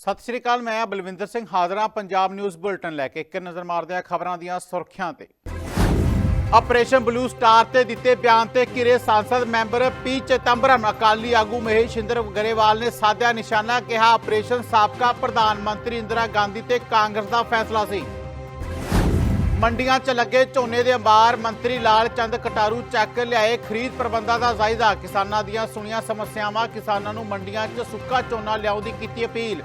ਸਤਿ ਸ਼੍ਰੀ ਅਕਾਲ, ਮੈਂ ਬਲਵਿੰਦਰ ਸਿੰਘ, ਹਾਜ਼ਰਾਂ ਪੰਜਾਬ ਨਿਊਜ਼ ਬੁਲਟਨ ਲੈ ਕੇ। ਇੱਕ ਨਜ਼ਰ ਮਾਰਦੇ ਹਾਂ ਖਬਰਾਂ ਦੀਆਂ ਸੁਰਖੀਆਂ ਤੇ। ਆਪਰੇਸ਼ਨ ਬਲੂ ਸਟਾਰ ਤੇ ਦਿੱਤੇ ਬਿਆਨ ਤੇ ਘਿਰੇ ਸੰਸਦ ਮੈਂਬਰ ਪੀ ਚਿਦੰਬਰਮ, ਅਕਾਲੀ ਆਗੂ ਮਹੇਸ਼ ਇੰਦਰ ਗਰੇਵਾਲ ਨੇ ਸਾਧਿਆ ਨਿਸ਼ਾਨਾ ਕਿਹਾ ਆਪਰੇਸ਼ਨ ਸਾਬਕਾ ਪ੍ਰਧਾਨ ਮੰਤਰੀ ਇੰਦਰਾ ਗਾਂਧੀ ਤੇ ਕਾਂਗਰਸ ਦਾ ਫੈਸਲਾ ਸੀ। ਮੰਡੀਆਂ 'ਚ ਲੱਗੇ ਝੋਨੇ ਦੇ ਅੰਬਾਰ ਮੰਤਰੀ ਲਾਲ ਚੰਦ ਕਟਾਰੂ ਚੱਕ ਲਿਆਏ। ਖਰੀਦ ਪ੍ਰਬੰਧਾਂ ਦਾ ਜਾਇਜ਼ਾ। ਕਿਸਾਨਾਂ ਦੀਆਂ ਸੁਣੀਆਂ ਸਮੱਸਿਆਵਾਂ ਕਿਸਾਨਾਂ ਨੂੰ ਮੰਡੀਆਂ 'ਚ ਸੁੱਕਾ ਝੋਨਾ ਲਿਆਉਣ ਦੀ ਕੀਤੀ ਅਪੀਲ।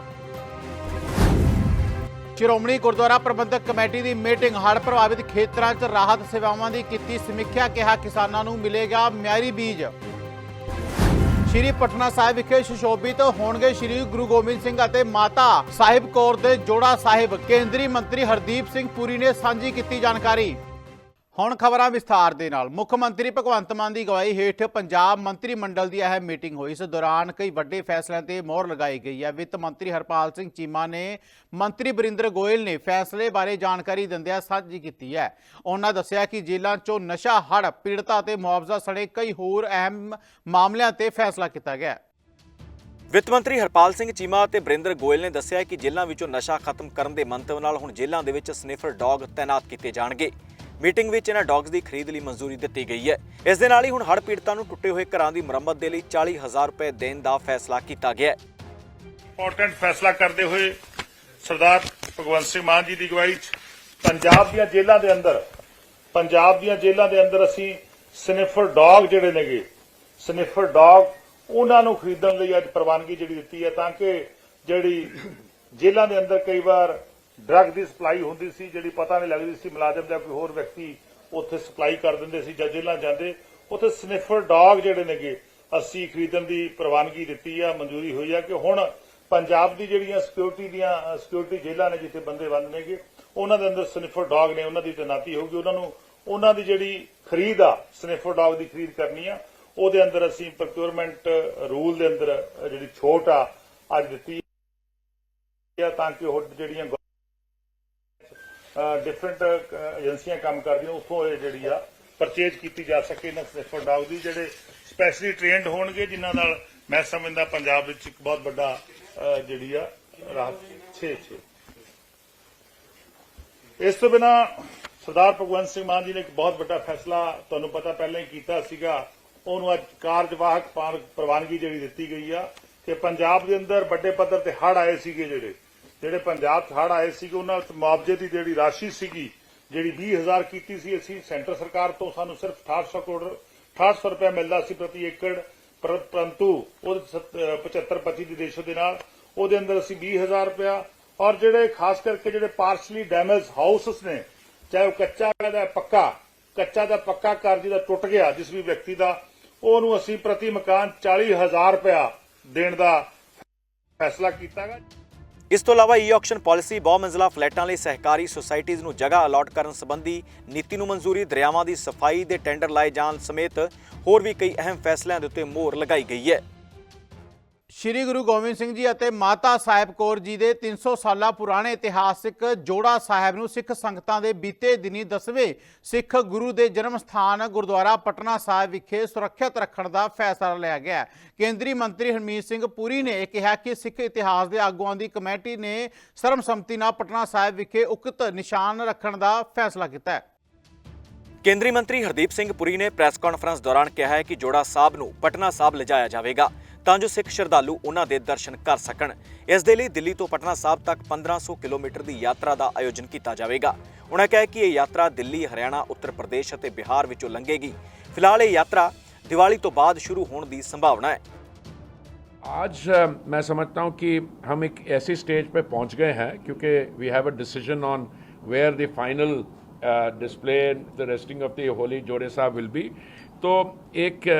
ਸ਼੍ਰੋਮਣੀ ਗੁਰਦੁਆਰਾ ਪ੍ਰਬੰਧਕ ਕਮੇਟੀ ਦੀ ਮੀਟਿੰਗ ਹੜ੍ਹ ਪ੍ਰਭਾਵਿਤ ਖੇਤਰਾਂ 'ਚ ਰਾਹਤ ਸੇਵਾਵਾਂ ਦੀ ਕੀਤੀ ਸਮੀਖਿਆ ਕਿਹਾ ਕਿਸਾਨਾਂ ਨੂੰ ਮਿਲੇਗਾ ਮਿਆਰੀ ਬੀਜ। ਸ਼੍ਰੀ ਪਟਨਾ ਸਾਹਿਬ ਵਿਖੇ ਸੁਸ਼ੋਭਿਤ ਹੋਣਗੇ ਸ਼੍ਰੀ ਗੁਰੂ ਗੋਬਿੰਦ ਸਿੰਘ ਅਤੇ ਮਾਤਾ ਸਾਹਿਬ ਕੌਰ ਦੇ ਜੋੜਾ ਸਾਹਿਬ। ਕੇਂਦਰੀ ਮੰਤਰੀ ਹਰਦੀਪ ਸਿੰਘ ਪੁਰੀ ਨੇ ਸਾਂਝੀ ਕੀਤੀ ਜਾਣਕਾਰੀ। ਹੁਣ ਖਬਰਾਂ ਵਿਸਥਾਰ ਦੇ ਨਾਲ। ਮੁੱਖ ਮੰਤਰੀ ਭਗਵੰਤ ਮਾਨ ਦੀ ਅਗਵਾਈ ਹੇਠ ਪੰਜਾਬ ਮੰਤਰੀ ਮੰਡਲ ਦੀ ਅਹਿਮ ਮੀਟਿੰਗ ਹੋਈ। ਇਸ ਦੌਰਾਨ ਕਈ ਵੱਡੇ ਫੈਸਲਿਆਂ ਤੇ ਮੋਹਰ ਲਗਾਈ ਗਈ ਹੈ। ਵਿੱਤ ਮੰਤਰੀ ਹਰਪਾਲ ਸਿੰਘ ਚੀਮਾ ਨੇ ਮੰਤਰੀ ਬਰਿੰਦਰ ਗੋਇਲ ਨੇ ਫੈਸਲੇ ਬਾਰੇ ਜਾਣਕਾਰੀ ਦਿੰਦਿਆਂ ਸਾਂਝੀ ਕੀਤੀ ਹੈ। ਉਹਨਾਂ ਦੱਸਿਆ ਕਿ ਜੇਲ੍ਹਾਂ 'ਚੋਂ ਨਸ਼ਾ, ਹੜ੍ਹ, ਪੀੜਤਾ ਤੇ ਮੁਆਵਜ਼ਾ ਸਣੇ ਕਈ ਹੋਰ ਅਹਿਮ ਮਾਮਲਿਆਂ ਤੇ ਫੈਸਲਾ ਕੀਤਾ ਗਿਆ ਵਿੱਤ ਮੰਤਰੀ ਹਰਪਾਲ ਸਿੰਘ ਚੀਮਾ ਅਤੇ ਬਰਿੰਦਰ ਗੋਇਲ ਨੇ ਦੱਸਿਆ ਕਿ ਜੇਲ੍ਹਾਂ ਵਿੱਚੋਂ ਨਸ਼ਾ ਖਤਮ ਕਰਨ ਦੇ ਮੰਤਵ ਨਾਲ ਹੁਣ ਜੇਲ੍ਹਾਂ ਦੇ ਵਿੱਚ ਸਨਿਫਰ ਡੌਗ ਤਾਇਨਾਤ ਕੀਤੇ ਜਾਣਗੇ। ਮੀਟਿੰਗ ਵਿੱਚ ਇਹਨਾਂ ਡੌਗਸ ਦੀ ਖਰੀਦ ਲਈ ਮਨਜ਼ੂਰੀ ਦਿੱਤੀ ਗਈ ਹੈ। ਇਸ ਦੇ ਨਾਲ ਹੀ ਹੁਣ ਹੜ੍ਹ ਪੀੜਤਾਂ ਨੂੰ ਟੁੱਟੇ ਹੋਏ ਘਰਾਂ ਦੀ ਮੁਰੰਮਤ ਦੇ ਲਈ 40000 ਰੁਪਏ ਦੇਣ ਦਾ ਫੈਸਲਾ ਕੀਤਾ ਗਿਆ ਹੈ। ਇੰਪੋਰਟੈਂਟ ਫੈਸਲਾ ਕਰਦੇ ਹੋਏ ਸਰਦਾਰ ਭਗਵੰਤ ਸਿੰਘ ਮਾਨ ਜੀ ਦੀ ਅਗਵਾਈ 'ਚ ਪੰਜਾਬ ਦੀਆਂ ਜੇਲ੍ਹਾਂ ਦੇ ਅੰਦਰ, ਪੰਜਾਬ ਦੀਆਂ ਜੇਲ੍ਹਾਂ ਦੇ ਅੰਦਰ ਅਸੀਂ ਸਨਿਫਰ ਡੌਗ ਜਿਹੜੇ ਨੇਗੇ, ਸਨਿਫਰ ਡੌਗ ਉਹਨਾਂ ਨੂੰ ਖਰੀਦਣ ਲਈ ਅੱਜ ਪ੍ਰਵਾਨਗੀ ਜਿਹੜੀ ਦਿੱਤੀ ਹੈ ਤਾਂ ਕਿ ਜਿਹੜੀ ਜੇਲ੍ਹਾਂ ਦੇ ਅੰਦਰ ਕਈ ਵਾਰ ਡਰੱਗ ਦੀ ਸਪਲਾਈ ਹੁੰਦੀ ਸੀ, ਜਿਹੜੀ ਪਤਾ ਨਹੀਂ ਲੱਗਦੀ ਸੀ, ਮੁਲਾਜ਼ਮ ਜਾਂ ਕੋਈ ਹੋਰ ਵਿਅਕਤੀ ਉੱਥੇ ਸਪਲਾਈ ਕਰ ਦਿੰਦੇ ਸੀ ਜਾਂ ਜੇਲ੍ਹਾਂ ਜਾਂਦੇ। ਉੱਥੇ ਸਨਿਫਰ ਡੌਗ ਜਿਹੜੇ ਨੇਗੇ, ਅਸੀਂ ਖਰੀਦਣ ਦੀ ਪ੍ਰਵਾਨਗੀ ਦਿੱਤੀ ਆ, ਮਨਜ਼ੂਰੀ ਹੋਈ ਆ ਕਿ ਹੁਣ ਪੰਜਾਬ ਦੀ ਜਿਹੜੀਆਂ ਸਿਕਿਉਰਿਟੀ ਦੀਆਂ ਸਿਕਿਉਰਿਟੀ ਜੇਲ੍ਹਾਂ ਨੇ ਜਿੱਥੇ ਬੰਦੇ ਬੰਦ ਨੇਗੇ, ਉਹਨਾਂ ਦੇ ਅੰਦਰ ਸਨਿਫਰ ਡੌਗ ਨੇ, ਉਹਨਾਂ ਦੀ ਤੈਨਾਤੀ ਹੋਊਗੀ। ਉਹਨਾਂ ਨੂੰ, ਉਹਨਾਂ ਦੀ ਜਿਹੜੀ ਖਰੀਦ ਆ, ਸਨਿਫਰ ਡੌਗ ਦੀ ਖਰੀਦ ਕਰਨੀ ਆ, ਉਹਦੇ ਅੰਦਰ ਅਸੀਂ ਪ੍ਰੋਕਿਉਰਮੈਂਟ ਰੂਲ ਦੇ ਅੰਦਰ ਜਿਹੜੀ ਛੋਟ ਆ, ਅੱਜ ਦਿੱਤੀ ਆ ਤਾਂ ਕਿ ਉਹ ਜਿਹੜੀਆਂ ਡਿਫਰੈਂਟ ਏਜੰਸੀਆਂ ਕੰਮ ਕਰਦੀਆਂ, ਉੱਥੋਂ ਇਹ ਜਿਹੜੀ ਆ ਪਰਚੇਜ ਕੀਤੀ ਜਾ ਸਕੇ ਇਹਨਾਂ ਸਨਿਫਰ ਡੌਗ ਦੀ, ਜਿਹੜੇ ਸਪੈਸ਼ਲੀ ਟ੍ਰੇਨਡ ਹੋਣਗੇ, ਜਿਨ੍ਹਾਂ ਨਾਲ ਮੈਂ ਸਮਝਦਾ ਪੰਜਾਬ ਵਿੱਚ ਇੱਕ ਬਹੁਤ ਵੱਡਾ ਜਿਹੜੀ ਆ ਰਾਹਤ 6 6 ਇਸ ਤੋਂ ਬਿਨਾ ਸਰਦਾਰ ਭਗਵੰਤ ਸਿੰਘ ਮਾਨ ਜੀ ਨੇ ਇੱਕ ਬਹੁਤ ਵੱਡਾ ਫੈਸਲਾ ਤੁਹਾਨੂੰ ਪਤਾ ਪਹਿਲਾਂ ਹੀ ਕੀਤਾ ਸੀਗਾ। ਉਹਨੂੰ ਅੱਜ ਕਾਰਜਵਾਹਕ ਪ੍ਰਵਾਨਗੀ ਜਿਹੜੀ ਦਿੱਤੀ ਗਈ ਆ ਕਿ ਪੰਜਾਬ ਦੇ ਅੰਦਰ ਵੱਡੇ ਪੱਧਰ ਤੇ ਹੜ ਆਏ ਸੀਗੇ ਜਿਹੜੇ। ਜਿਹੜੇ ਪੰਜਾਬ 'ਚ ਹੜ੍ਹ ਆਏ ਸੀਗੇ, ਉਹਨਾਂ ਵਿੱਚ ਮੁਆਵਜ਼ੇ ਦੀ ਜਿਹੜੀ ਰਾਸ਼ੀ ਸੀਗੀ, ਜਿਹੜੀ 20000 ਕੀਤੀ ਸੀ, ਅਸੀਂ ਸੈਂਟਰ ਸਰਕਾਰ ਤੋਂ ਸਾਨੂੰ ਸਿਰਫ 6800 ਕਰੋੜ 6800 ਰੁਪਏ ਮਿਲਦਾ ਸੀ ਪ੍ਰਤੀ ਏਕੜ ਪਰੰਤੂ ਉਹਦੇ 75 25 ਦੀ ਰੇਸ਼ੋ ਦੇ ਨਾਲ, ਉਹਦੇ ਅੰਦਰ ਅਸੀਂ 20000 ਰੁਪਇਆ, ਔਰ ਜਿਹੜੇ ਖਾਸ ਕਰਕੇ ਜਿਹੜੇ ਪਾਰਸ਼ਲੀ ਡੈਮੇਜ ਹਾਊਸਸ ਨੇ, ਚਾਹੇ ਉਹ ਕੱਚਾ ਦਾ ਪੱਕਾ, ਕੱਚਾ ਦਾ ਪੱਕਾ ਘਰ ਜਿਹਦਾ ਟੁੱਟ ਗਿਆ, ਜਿਸ ਵੀ ਵਿਅਕਤੀ ਦਾ, ਉਹਨੂੰ ਅਸੀਂ ਪ੍ਰਤੀ ਮਕਾਨ 40000 ਰੁਪਇਆ ਦੇਣ ਦਾ ਫੈਸਲਾ ਕੀਤਾਗਾ ਇਸ ਤੋਂ ਇਲਾਵਾ ਈ ਆਕਸ਼ਨ ਪਾਲਿਸੀ ਬਹੁ ਮੰਜ਼ਲਾ ਫਲੈਟਾਂ ਲਈ ਸਹਿਕਾਰੀ ਸੁਸਾਇਟੀਜ਼ ਨੂੰ ਜਗ੍ਹਾ ਅਲਾਟ ਕਰਨ ਸੰਬੰਧੀ ਨੀਤੀ ਨੂੰ ਮਨਜ਼ੂਰੀ, ਦਰਿਆਵਾਂ ਦੀ ਸਫ਼ਾਈ ਦੇ ਟੈਂਡਰ ਲਾਏ ਜਾਣ ਸਮੇਤ ਹੋਰ ਵੀ ਕਈ ਅਹਿਮ ਫੈਸਲਿਆਂ ਦੇ ਉੱਤੇ ਮੋਹਰ ਲਗਾਈ ਗਈ ਹੈ। ਸ਼੍ਰੀ ਗੁਰੂ ਗੋਬਿੰਦ ਸਿੰਘ ਜੀ ਅਤੇ ਮਾਤਾ ਸਾਹਿਬ ਕੌਰ ਜੀ ਦੇ 300 ਸਾਲਾ ਪੁਰਾਣੇ ਇਤਿਹਾਸਿਕ ਜੋੜਾ ਸਾਹਿਬ ਨੂੰ ਸਿੱਖ ਸੰਗਤਾਂ ਦੇ ਬੀਤੇ ਦਿਨੀ ਦਸਵੇਂ ਸਿੱਖ ਗੁਰੂ ਦੇ ਜਨਮ ਸਥਾਨ ਗੁਰਦੁਆਰਾ ਪਟਨਾ ਸਾਹਿਬ ਵਿਖੇ ਸੁਰੱਖਿਅਤ ਰੱਖਣ ਦਾ ਫੈਸਲਾ ਲਿਆ ਗਿਆ ਹੈ। ਕੇਂਦਰੀ ਮੰਤਰੀ ਹਰਮੀਤ ਸਿੰਘ ਪੁਰੀ ਨੇ ਕਿਹਾ ਕਿ ਸਿੱਖ ਇਤਿਹਾਸ ਦੇ ਆਗੂਆਂ ਦੀ ਕਮੇਟੀ ਨੇ ਸਰਬਸੰਮਤੀ ਨਾਲ ਪਟਨਾ ਸਾਹਿਬ ਵਿਖੇ ਉਕਤ ਨਿਸ਼ਾਨ ਰੱਖਣ ਦਾ ਫੈਸਲਾ ਕੀਤਾ ਹੈ ਕੇਂਦਰੀ ਮੰਤਰੀ ਹਰਦੀਪ ਸਿੰਘ ਪੁਰੀ ਨੇ ਪ੍ਰੈਸ ਕਾਨਫਰੰਸ ਦੌਰਾਨ ਕਿਹਾ ਹੈ ਕਿ ਜੋੜਾ ਸਾਹਿਬ ਨੂੰ ਪਟਨਾ ਸਾਹਿਬ ਲਿਜਾਇਆ ਜਾਵੇਗਾ ਤਾਂ ਜੋ ਸਿੱਖ ਸ਼ਰਧਾਲੂ ਉਹਨਾਂ ਦੇ ਦਰਸ਼ਨ ਕਰ ਸਕਣ ਇਸ ਦੇ ਲਈ ਦਿੱਲੀ ਤੋਂ ਪਟਨਾ ਸਾਹਿਬ ਤੱਕ 1500 ਕਿਲੋਮੀਟਰ ਦੀ ਯਾਤਰਾ ਦਾ ਆਯੋਜਨ ਕੀਤਾ ਜਾਵੇਗਾ ਉਹਨਾਂ ਕਿਹਾ ਕਿ ਇਹ ਯਾਤਰਾ ਦਿੱਲੀ ਹਰਿਆਣਾ ਉੱਤਰ ਪ੍ਰਦੇਸ਼ ਅਤੇ ਬਿਹਾਰ ਵਿੱਚੋਂ ਲੰਘੇਗੀ ਫਿਲਹਾਲ ਇਹ ਯਾਤਰਾ ਦੀਵਾਲੀ ਤੋਂ ਬਾਅਦ ਸ਼ੁਰੂ ਹੋਣ ਦੀ ਸੰਭਾਵਨਾ ਹੈ आज अ, मैं समझता हूँ कि हम एक ऐसी स्टेज पे पहुँच गए हैं क्योंकि we have a decision on where the final display the resting of the holy Jore Sahib will B तो एक अ,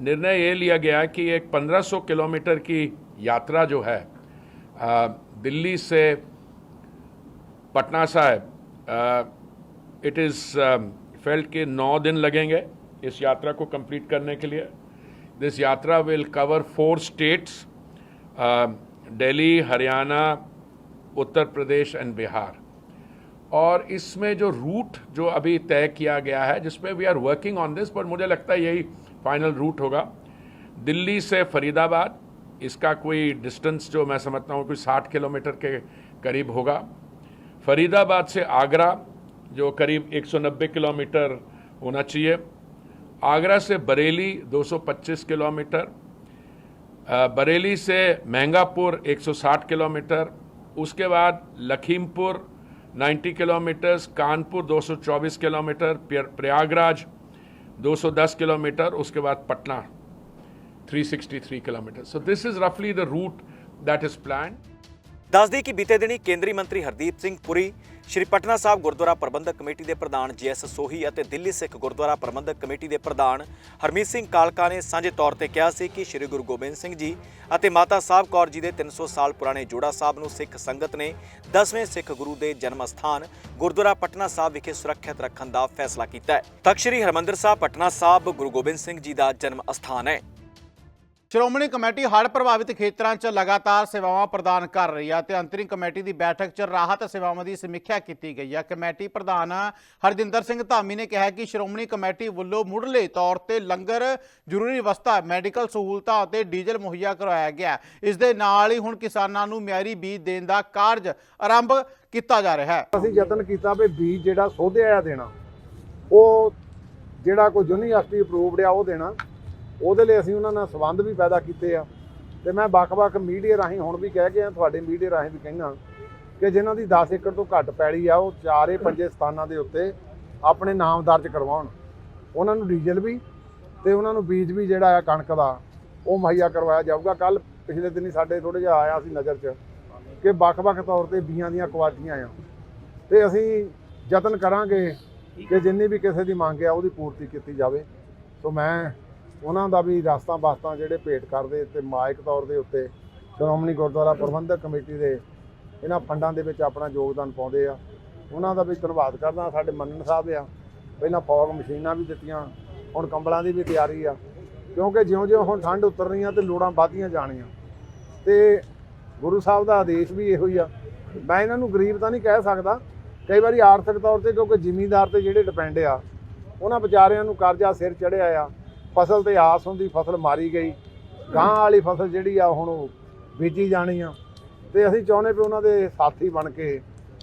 निर्णय ये लिया गया कि एक 1500 किलोमीटर की यात्रा जो है दिल्ली से पटना साहब इट इज़ फेल्ट के नौ दिन लगेंगे इस यात्रा को कंप्लीट करने के लिए। दिस यात्रा will cover four states Delhi, Haryana, Uttar Pradesh and Bihar. और इसमें जो रूट जो अभी तय किया गया है, जिसमें we are working on this पर मुझे लगता है यही फाइनल रूट होगा। दिल्ली से फरीदाबाद, इसका कोई डिस्टेंस जो मैं समझता हूँ कोई 60 किलोमीटर के करीब होगा। फरीदाबाद से आगरा, जो करीब 190 किलोमीटर होना चाहिए। आगरा से बरेली 225 किलोमीटर। बरेली से महंगापुर 160 किलोमीटर। उसके बाद Lakhimpur 90 kilometres. Kanpur 224 kilometre. Prayagraj 210 kilometer, uske baad Patna, 363 kilometers. So this is roughly the route that is planned. ਦੱਸਦੀ ਕਿ ਬੀਤੇ ਦਿਨੀ ਕੇਂਦਰੀ ਮੰਤਰੀ ਹਰਦੀਪ ਸਿੰਘ ਪੁਰੀ, ਸ਼੍ਰੀ ਪਟਨਾ ਸਾਹਿਬ ਗੁਰਦੁਆਰਾ ਪ੍ਰਬੰਧਕ ਕਮੇਟੀ ਦੇ ਪ੍ਰਧਾਨ ਜੀਐਸ ਸੋਹੀ ਅਤੇ ਦਿੱਲੀ ਸਿੱਖ ਗੁਰਦੁਆਰਾ ਪ੍ਰਬੰਧਕ ਕਮੇਟੀ ਦੇ ਪ੍ਰਧਾਨ ਹਰਮੀਤ ਸਿੰਘ ਕਾਲਕਾ ਨੇ ਸਾਂਝੇ ਤੌਰ ਤੇ ਕਿਹਾ ਸੀ ਕਿ ਸ਼੍ਰੀ ਗੁਰੂ ਗੋਬਿੰਦ ਸਿੰਘ ਜੀ ਅਤੇ ਮਾਤਾ ਸਾਹਿਬ ਕੌਰ ਜੀ ਦੇ 300 ਸਾਲ ਪੁਰਾਣੇ ਜੋੜਾ ਸਾਹਿਬ ਨੂੰ ਸਿੱਖ ਸੰਗਤ ਨੇ 10ਵੇਂ ਸਿੱਖ ਗੁਰੂ ਦੇ ਜਨਮ ਸਥਾਨ ਗੁਰਦੁਆਰਾ ਪਟਨਾ ਸਾਹਿਬ ਵਿਖੇ ਸੁਰੱਖਿਅਤ ਰੱਖਣ ਦਾ ਫੈਸਲਾ ਕੀਤਾ ਹੈ। ਤਖਤ ਸ਼੍ਰੀ ਹਰਮੰਦਰ ਸਾਹਿਬ, ਪਟਨਾ ਸਾਹਿਬ ਗੁਰੂ ਗੋਬਿੰਦ ਸਿੰਘ ਜੀ ਦਾ ਜਨਮ ਅਸਥਾਨ ਹੈ। ਸ਼੍ਰੋਮਣੀ ਕਮੇਟੀ ਹੜ੍ਹ ਪ੍ਰਭਾਵਿਤ ਖੇਤਰਾਂ 'ਚ ਲਗਾਤਾਰ ਸੇਵਾਵਾਂ ਪ੍ਰਦਾਨ ਕਰ ਰਹੀ ਹੈ ਤੇ ਅੰਤਰਿਮ ਕਮੇਟੀ ਦੀ ਬੈਠਕ 'ਚ ਰਾਹਤ ਸੇਵਾਵਾਂ ਦੀ ਸਮੀਖਿਆ ਕੀਤੀ ਗਈ ਹੈ ਕਮੇਟੀ ਪ੍ਰਧਾਨ ਹਰਜਿੰਦਰ ਸਿੰਘ ਧਾਮੀ ਨੇ ਕਿਹਾ ਕਿ ਸ਼੍ਰੋਮਣੀ ਕਮੇਟੀ ਵੱਲੋਂ ਮੁੱਢਲੇ ਤੌਰ ਤੇ ਲੰਗਰ, ਜ਼ਰੂਰੀ ਵਸਤਾਂ ਮੈਡੀਕਲ ਸਹੂਲਤਾਂ ਅਤੇ ਡੀਜ਼ਲ ਮੁਹੱਈਆ ਕਰਵਾਇਆ ਗਿਆ। ਇਸ ਦੇ ਨਾਲ ਹੀ ਹੁਣ ਕਿਸਾਨਾਂ ਨੂੰ ਮਿਆਰੀ ਬੀਜ ਦੇਣ ਦਾ ਕਾਰਜ ਆਰੰਭ ਕੀਤਾ ਜਾ ਰਿਹਾ ਹੈ। ਅਸੀਂ ਯਤਨ ਕੀਤਾ ਵੀ ਬੀਜ ਜਿਹੜਾ ਸੋਧਿਆ ਆ ਦੇਣਾ, ਉਹ ਜਿਹੜਾ ਕੋਈ ਯੂਨੀਵਰਸਿਟੀ ਅਪਰੂਵਡ ਆ, ਉਹ ਦੇਣਾ। ਉਹਦੇ ਲਈ ਅਸੀਂ ਉਹਨਾਂ ਨਾਲ ਸੰਬੰਧ ਵੀ ਪੈਦਾ ਕੀਤੇ ਆ। ਤੇ ਮੈਂ ਵੱਖ-ਵੱਖ ਮੀਡੀਆ ਰਾਹੀਂ ਹੁਣ ਵੀ ਕਹਿ ਗਿਆ ਤੁਹਾਡੇ ਮੀਡੀਆ ਰਾਹੀਂ ਵੀ ਕਹਿਣਾ ਕਿ ਜਿਨ੍ਹਾਂ ਦੀ 10 ਏਕੜ ਤੋਂ ਘੱਟ ਪੈਲੀ ਆ, ਉਹ ਚਾਰੇ ਪੰਜੇ ਸਥਾਨਾਂ ਦੇ ਉੱਤੇ ਆਪਣੇ ਨਾਮ ਦਰਜ ਕਰਵਾਉਣ। ਉਹਨਾਂ ਨੂੰ ਡੀਜ਼ਲ ਵੀ ਤੇ ਉਹਨਾਂ ਨੂੰ ਬੀਜ ਵੀ ਜਿਹੜਾ ਆ, ਕਣਕ ਦਾ, ਉਹ ਮੁਹੱਈਆ ਕਰਵਾਇਆ ਜਾਊਗਾ। ਕੱਲ ਪਿਛਲੇ ਦਿਨੀ ਸਾਡੇ ਥੋੜਾ ਜਿਹਾ ਆਇਆ ਸੀ ਨਜ਼ਰ 'ਚ ਕਿ ਵੱਖ-ਵੱਖ ਤੌਰ ਤੇ ਬੀਆਂ ਦੀਆਂ ਕੁਆਲਿਟੀਆਂ ਆ। ਤੇ ਅਸੀਂ ਯਤਨ ਕਰਾਂਗੇ ਕਿ ਜਿੰਨੀ ਵੀ ਕਿਸੇ ਦੀ ਮੰਗ ਆ, ਉਹਦੀ ਪੂਰਤੀ ਕੀਤੀ ਜਾਵੇ। ਸੋ ਮੈਂ ਉਹਨਾਂ ਦਾ ਵੀ ਰਾਸਤਾ ਬਾਸਤਾਂ ਜਿਹੜੇ ਭੇਟ ਕਰਦੇ ਤੇ ਮਾਇਕ ਤੌਰ ਦੇ ਉੱਤੇ ਸ਼੍ਰੋਮਣੀ ਗੁਰਦੁਆਰਾ ਪ੍ਰਬੰਧਕ ਕਮੇਟੀ ਦੇ ਇਹਨਾਂ ਫੰਡਾਂ ਦੇ ਵਿੱਚ ਆਪਣਾ ਯੋਗਦਾਨ ਪਾਉਂਦੇ ਆ। ਉਹਨਾਂ ਦਾ ਵੀ ਧੰਨਵਾਦ ਕਰਦਾ, ਸਾਡੇ ਮੰਨਣ ਸਾਹਿਬ ਆ। ਪਹਿਲਾਂ ਫੌਗ ਮਸ਼ੀਨਾਂ ਵੀ ਦਿੱਤੀਆਂ, ਹੁਣ ਕੰਬਲਾਂ ਦੀ ਵੀ ਤਿਆਰੀ ਆ। ਕਿਉਂਕਿ ਜਿਉਂ-ਜਿਉਂ ਹੁਣ ਠੰਡ ਉਤਰ ਆ ਤੇ ਲੋੜਾਂ ਵਧਦੀਆਂ ਜਾਣੀਆਂ। ਤੇ ਗੁਰੂ ਸਾਹਿਬ ਦਾ ਆਦੇਸ਼ ਵੀ ਇਹੋ ਹੀ ਆ। ਮੈਂ ਇਹਨਾਂ ਨੂੰ ਗਰੀਬ ਤਾਂ ਨਹੀਂ ਕਹਿ ਸਕਦਾ। ਕਈ ਵਾਰੀ ਆਰਥਿਕ ਤੌਰ ਤੇ ਕਿਉਂਕਿ ਜ਼ਿਮੀਂਦਾਰ ਤੇ ਜਿਹੜੇ ਡਿਪੈਂਡ ਆ, ਉਹਨਾਂ ਵਿਚਾਰਿਆਂ ਨੂੰ ਕਰਜ਼ਾ ਸਿਰ ਚੜਿਆ ਆ। ਫਸਲ ਤੇ ਆਸ ਹੁੰਦੀ, ਫਸਲ ਮਾਰੀ ਗਈ। ਗਾਂ ਵਾਲੀ ਫਸਲ ਜਿਹੜੀ ਆ, ਹੁਣ ਉਹ ਬੀਜੀ ਜਾਣੀ ਆ। ਤੇ ਅਸੀਂ ਚਾਹੁੰਦੇ ਵੀ ਉਹਨਾਂ ਦੇ ਸਾਥੀ ਬਣ ਕੇ